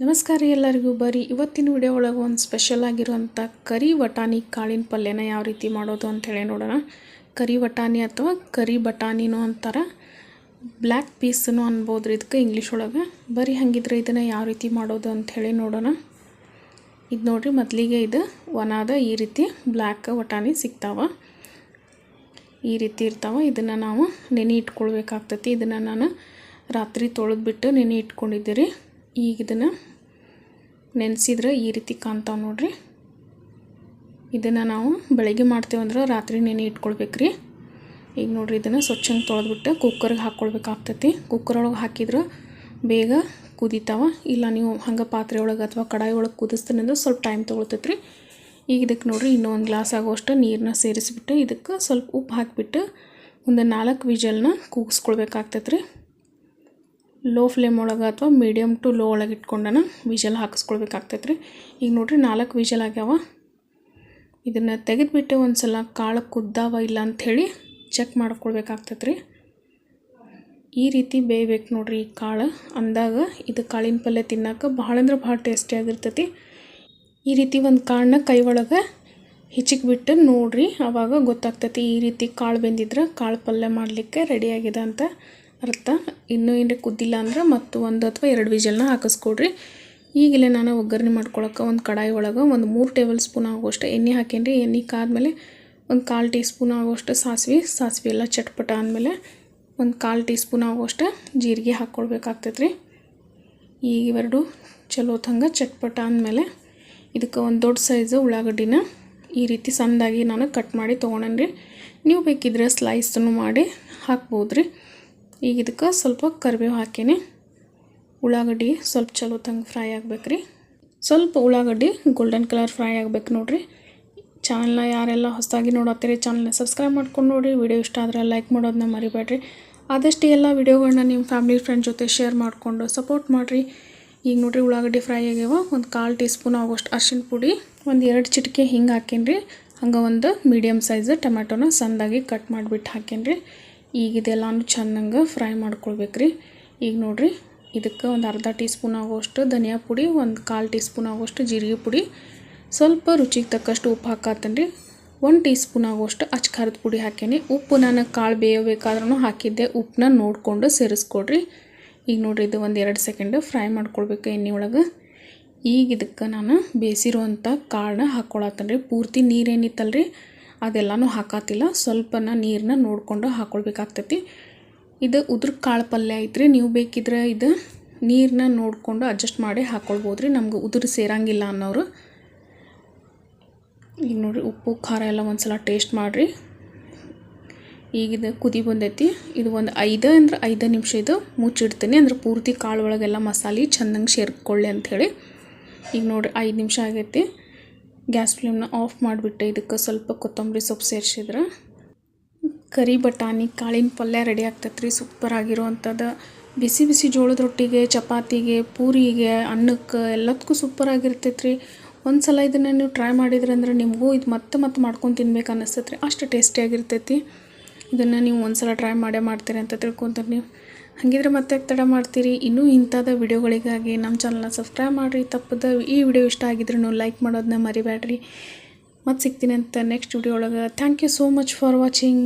ನಮಸ್ಕಾರ ಎಲ್ಲರಿಗೂ. ಬರೀ ಇವತ್ತಿನ ವಿಡಿಯೋ ಒಳಗೆ ಒಂದು ಸ್ಪೆಷಲ್ ಆಗಿರುವಂಥ ಕರಿ ವಟಾಣಿ ಕಾಳಿನ ಪಲ್ಯನ ಯಾವ ರೀತಿ ಮಾಡೋದು ಅಂಥೇಳಿ ನೋಡೋಣ. ಕರಿ ವಟಾಣಿ ಅಥವಾ ಕರಿ ಬಟಾಣಿನೂ ಅಂತಾರೆ. ಬ್ಲ್ಯಾಕ್ ಪೀಸನು ಅನ್ಬೋದು ರೀ ಇದಕ್ಕೆ ಇಂಗ್ಲೀಷ್ ಒಳಗೆ. ಬರೀ ಹಾಗಿದ್ರೆ ಇದನ್ನು ಯಾವ ರೀತಿ ಮಾಡೋದು ಅಂಥೇಳಿ ನೋಡೋಣ. ಇದು ನೋಡಿರಿ ಮೊದಲಿಗೆ ಇದು ಒಣದ ಈ ರೀತಿ ಬ್ಲ್ಯಾಕ್ ವಟಾಣಿ ಸಿಗ್ತಾವ. ಈ ರೀತಿ ಇರ್ತಾವ. ಇದನ್ನು ನಾವು ನೆನೆ ಇಟ್ಕೊಳ್ಬೇಕಾಗ್ತೈತಿ. ಇದನ್ನು ನಾನು ರಾತ್ರಿ ತೊಳೆದ್ಬಿಟ್ಟು ನೆನೆ ಇಟ್ಕೊಂಡಿದ್ದೆ ರೀ ಈಗ ಇದನ್ನು ನೆನೆಸಿದ್ರೆ ಈ ರೀತಿ ಕಾಣ್ತಾವೆ ನೋಡ್ರಿ. ಇದನ್ನು ನಾವು ಬೆಳಗ್ಗೆ ಮಾಡ್ತೇವಂದ್ರೆ ರಾತ್ರಿ ನೆನೆ ಇಟ್ಕೊಳ್ಬೇಕ್ರಿ ಈಗ ನೋಡ್ರಿ ಇದನ್ನು ಸ್ವಚ್ಛಂಗೆ ತೊಳೆದ್ಬಿಟ್ಟು ಕುಕ್ಕರ್ಗೆ ಹಾಕ್ಕೊಳ್ಬೇಕಾಗ್ತೈತಿ ಕುಕ್ಕರ್ ಒಳಗೆ ಹಾಕಿದ್ರೆ ಬೇಗ ಕುದಿತಾವ. ಇಲ್ಲ ನೀವು ಹಂಗೆ ಪಾತ್ರೆ ಒಳಗೆ ಅಥವಾ ಕಡಾಯಿ ಒಳಗೆ ಕುದಿಸ್ತೀನಿ ಅಂದ್ರೆ ಸ್ವಲ್ಪ ಟೈಮ್ ತೊಗೊಳ್ತೈತ್ರಿ ಈಗ ಇದಕ್ಕೆ ನೋಡ್ರಿ ಇನ್ನೊಂದು ಗ್ಲಾಸ್ ಆಗೋಷ್ಟು ನೀರನ್ನ ಸೇರಿಸ್ಬಿಟ್ಟು ಇದಕ್ಕೆ ಸ್ವಲ್ಪ ಉಪ್ಪು ಹಾಕಿಬಿಟ್ಟು ಒಂದು ನಾಲ್ಕು ವಿಜಲ್ನ ಕೂಗಿಸ್ಕೊಳ್ಬೇಕಾಗ್ತೈತೆ ರೀ. ಲೋ ಫ್ಲೇಮ್ ಒಳಗೆ ಅಥವಾ ಮೀಡಿಯಮ್ ಟು ಲೋ ಒಳಗೆ ಇಟ್ಕೊಂಡನ ವಿಜಲ್ ಹಾಕಿಸ್ಕೊಳ್ಬೇಕಾಗ್ತೈತೆ ರೀ ಈಗ ನೋಡಿರಿ ನಾಲ್ಕು ವಿಜಲ್ ಆಗ್ಯಾವ. ಇದನ್ನು ತೆಗೆದುಬಿಟ್ಟು ಒಂದು ಸಲ ಕಾಳು ಕುದ್ದಾವ ಇಲ್ಲ ಅಂಥೇಳಿ ಚೆಕ್ ಮಾಡ್ಕೊಳ್ಬೇಕಾಗ್ತೈತೆ ರೀ ಈ ರೀತಿ ಬೇಯ್ಬೇಕು ನೋಡ್ರಿ ಈ ಕಾಳು. ಅಂದಾಗ ಇದು ಕಾಳಿನ ಪಲ್ಯ ತಿನ್ನೋಕೆ ಭಾಳ ಅಂದ್ರೆ ಭಾಳ ಟೇಸ್ಟಿಯಾಗಿರ್ತೈತಿ ಈ ರೀತಿ ಒಂದು ಕಾಳನ್ನ ಕೈ ಒಳಗೆ ಹಿಚಿಕ್ ಬಿಟ್ಟು ನೋಡ್ರಿ ಆವಾಗ ಗೊತ್ತಾಗ್ತೈತಿ ಈ ರೀತಿ ಕಾಳು ಬೆಂದಿದ್ರೆ ಕಾಳು ಪಲ್ಯ ಮಾಡಲಿಕ್ಕೆ ರೆಡಿಯಾಗಿದೆ ಅಂತ. ಅರ್ಥ? ಇನ್ನೂ ಏನು ಕುದ್ದಿಲ್ಲ ಅಂದ್ರೆ ಮತ್ತು ಒಂದು ಅಥವಾ ಎರಡು ವಿಜಲ್ನ ಹಾಕಿಸ್ಕೊಡ್ರಿ. ಈಗಿಲ್ಲ ನಾನು ಒಗ್ಗರಣೆ ಮಾಡ್ಕೊಳಕ್ಕೆ ಒಂದು ಕಡಾಯಿ ಒಳಗೆ ಒಂದು ಮೂರು ಟೇಬಲ್ ಸ್ಪೂನ್ ಆಗುವಷ್ಟು. ಎಣ್ಣೆ ಹಾಕೇನ್ರಿ ಎಣ್ಣೆ ಕಾದ್ಮೇಲೆ ಒಂದು ಕಾಲು ಟೀ ಸ್ಪೂನ್ ಆಗುವಷ್ಟು ಸಾಸಿವೆ. ಸಾಸಿವೆ ಎಲ್ಲ ಚಟ್ಪಟ ಆದಮೇಲೆ ಒಂದು ಕಾಲು ಟೀ ಸ್ಪೂನ್ ಆಗುವಷ್ಟು ಜೀರಿಗೆ ಹಾಕ್ಕೊಳ್ಬೇಕಾಗ್ತೈತೆ ರೀ ಈಗ ಇವೆರಡು ಚಲೋ ತಂಗ ಚಟ್ಪಟ ಆದಮೇಲೆ ಇದಕ್ಕೆ ಒಂದು ದೊಡ್ಡ ಸೈಜು ಉಳ್ಳಾಗಡ್ಡಿನ ಈ ರೀತಿ ಸಣ್ಣದಾಗಿ ನಾನು ಕಟ್ ಮಾಡಿ ತೊಗೊಂಡ್ರಿ ನೀವು ಬೇಕಿದ್ರೆ ಸ್ಲೈಸನ್ನು ಮಾಡಿ ಹಾಕ್ಬೋದು ರೀ ಈಗ ಇದಕ್ಕೆ ಸ್ವಲ್ಪ ಕರಿಬೇವು ಹಾಕೀನಿ. ಉಳ್ಳಾಗಡ್ಡಿ ಸ್ವಲ್ಪ ಚಲೋ ತಂಗೆ ಫ್ರೈ ಆಗ್ಬೇಕು ಸ್ವಲ್ಪ ಉಳ್ಳಾಗಡ್ಡಿ ಗೋಲ್ಡನ್ ಕಲರ್ ಫ್ರೈ ಆಗ್ಬೇಕು ನೋಡಿರಿ. ಚಾನಲ್ನ ಯಾರೆಲ್ಲ ಹೊಸದಾಗಿ ನೋಡತ್ತೀರಿ ಚಾನಲ್ನ ಸಬ್ಸ್ಕ್ರೈಬ್ ಮಾಡ್ಕೊಂಡು ನೋಡಿರಿ. ವಿಡಿಯೋ ಇಷ್ಟ ಆದರೆ ಲೈಕ್ ಮಾಡೋದನ್ನ ಮರಿಬೇಡ್ರಿ. ಆದಷ್ಟು ಎಲ್ಲ ವಿಡಿಯೋಗಳನ್ನ ನಿಮ್ಮ ಫ್ಯಾಮಿಲಿ ಫ್ರೆಂಡ್ ಜೊತೆ ಶೇರ್ ಮಾಡಿಕೊಂಡು ಸಪೋರ್ಟ್ ಮಾಡಿರಿ. ಈಗ ನೋಡಿರಿ ಉಳ್ಳಾಗಡ್ಡಿ ಫ್ರೈ ಆಗ್ಯಾವ. ಒಂದು ಕಾಲು ಟೀ ಸ್ಪೂನ್ ಆಗೋಷ್ಟು ಅರ್ಶಿಣ ಪುಡಿ, ಒಂದು ಎರಡು ಚಿಟಿಕೆ ಹಿಂಗೆ ಹಾಕೇನ್ರಿ. ಹಂಗೆ ಒಂದು ಮೀಡಿಯಮ್ ಸೈಜ್ ಟೊಮೆಟೊನ ಸಣ್ಣದಾಗಿ ಕಟ್ ಮಾಡಿಬಿಟ್ಟು ಹಾಕೇನ್ರಿ. ಈಗ ಇದೆಲ್ಲನೂ ಚೆಂದಂಗೆ ಫ್ರೈ ಮಾಡ್ಕೊಳ್ಬೇಕ್ರಿ. ಈಗ ನೋಡಿರಿ, ಇದಕ್ಕೆ ಒಂದು ಅರ್ಧ ಟೀ ಸ್ಪೂನ್ ಆಗೋಷ್ಟು ಧನಿಯಾ ಪುಡಿ, ಒಂದು ಕಾಲು ಟೀ ಸ್ಪೂನ್ ಆಗೋಷ್ಟು ಜೀರಿಗೆ ಪುಡಿ. ಸ್ವಲ್ಪ ರುಚಿಗೆ ತಕ್ಕಷ್ಟು ಉಪ್ಪು ಹಾಕತ್ತೇನೆ ರೀ ಒಂದು ಟೀ ಸ್ಪೂನ್ ಆಗೋಷ್ಟು ಅಚ್ಚ ಖಾರದ ಪುಡಿ ಹಾಕ್ಯಾನಿ. ಉಪ್ಪು ನಾನು ಕಾಳು ಬೇಯಬೇಕಾದ್ರೂ ಹಾಕಿದ್ದೆ. ಉಪ್ಪನ್ನ ನೋಡಿಕೊಂಡು ಸೇರಿಸ್ಕೊಡ್ರಿ. ಈಗ ನೋಡಿರಿ, ಇದು ಒಂದು ಎರಡು ಸೆಕೆಂಡ್ ಫ್ರೈ ಮಾಡ್ಕೊಳ್ಬೇಕು ಎಣ್ಣೆ ಒಳಗೆ. ಈಗ ಇದಕ್ಕೆ ನಾನು ಬೇಯಿಸಿರುವಂಥ ಕಾಳನ್ನ ಹಾಕ್ಕೊಳತ್ತೇನೆ ರೀ ಪೂರ್ತಿ ನೀರೇನಿತ್ತಲ್ರಿ ಅದೆಲ್ಲನೂ ಹಾಕತ್ತಿಲ್ಲ. ಸ್ವಲ್ಪನ ನೀರನ್ನ ನೋಡಿಕೊಂಡು ಹಾಕ್ಕೊಳ್ಬೇಕಾಗ್ತೈತಿ ಇದು ಉದ್ರ ಕಾಳು ಪಲ್ಯ ಐತ್ರಿ. ನೀವು ಬೇಕಿದ್ರೆ ಇದು ನೀರನ್ನ ನೋಡಿಕೊಂಡು ಅಡ್ಜಸ್ಟ್ ಮಾಡಿ ಹಾಕ್ಕೊಳ್ಬೋದು ರೀ ನಮ್ಗೆ ಉದುರು ಸೇರಂಗಿಲ್ಲ ಅನ್ನೋರು. ಈಗ ನೋಡಿರಿ, ಉಪ್ಪು, ಖಾರ ಎಲ್ಲ ಒಂದು ಸಲ ಟೇಸ್ಟ್ ಮಾಡಿರಿ. ಈಗ ಇದು ಕುದಿ ಬಂದೈತಿ. ಇದು ಒಂದು ಐದು ಅಂದ್ರೆ ಐದು ನಿಮಿಷ ಇದು ಮುಚ್ಚಿಡ್ತೀನಿ. ಅಂದ್ರೆ ಪೂರ್ತಿ ಕಾಳು ಒಳಗೆಲ್ಲ ಮಸಾಲೆ, ಚೆಂದಂಗೆ ಸೇರ್ಕೊಳ್ಳಿ ಅಂಥೇಳಿ ಈಗ ನೋಡಿರಿ, ಐದು ನಿಮಿಷ ಆಗೈತಿ. ಗ್ಯಾಸ್ ಫ್ಲೇಮ್ನ ಆಫ್ ಮಾಡಿಬಿಟ್ಟು ಇದಕ್ಕೆ ಸ್ವಲ್ಪ ಕೊತ್ತಂಬರಿ ಸೊಪ್ಪು ಸೇರಿಸಿದ್ರೆ ಕರಿ ಬಟಾಣಿ, ಕಾಳಿನ ಪಲ್ಯ ರೆಡಿ ಆಗ್ತೈತೆ ರೀ ಸೂಪರ್ ಆಗಿರೋವಂಥದ್ದು. ಬಿಸಿ ಬಿಸಿ ಜೋಳದ ರೊಟ್ಟಿಗೆ, ಚಪಾತಿಗೆ, ಪೂರಿಗೆ, ಅನ್ನಕ್ಕೆ ಎಲ್ಲದಕ್ಕೂ ಸೂಪರ್ ಆಗಿರ್ತೈತೆ ರೀ ಒಂದು ಸಲ ಇದನ್ನು ನೀವು ಟ್ರೈ ಮಾಡಿದ್ರಿ ಅಂದ್ರೆ ನಿಮಗೂ ಇದು ಮತ್ತೆ ಮತ್ತೆ ಮಾಡ್ಕೊಂಡು ತಿನ್ಬೇಕು ಅನ್ನಿಸ್ತೈತೆ ರೀ ಅಷ್ಟು ಟೇಸ್ಟಿಯಾಗಿರ್ತೈತಿ ಇದನ್ನು ನೀವು ಒಂದು ಸಲ ಟ್ರೈ ಮಾಡೇ ಮಾಡ್ತೀರಿ ಅಂತ ತಿಳ್ಕೊತಾರೆ ನೀವು. ಹಾಗಿದ್ರೆ ಮತ್ತೆ ತಡ ಮಾಡ್ತೀರಿ. ಇನ್ನೂ ಇಂಥದ ವಿಡಿಯೋಗಳಿಗಾಗಿ ನಮ್ಮ ಚಾನಲ್ನ ಸಬ್ಸ್ಕ್ರೈಬ್ ಮಾಡಿರಿ. ತಪ್ಪದ ಈ ವಿಡಿಯೋ ಇಷ್ಟ ಆಗಿದ್ರೂ ಲೈಕ್ ಮಾಡೋದನ್ನ ಮರಿಬೇಡ್ರಿ ಮತ್ತು ಸಿಗ್ತೀನಿ ಅಂತ ನೆಕ್ಸ್ಟ್ ವಿಡಿಯೋ ಒಳಗೆ. Thank you so much for watching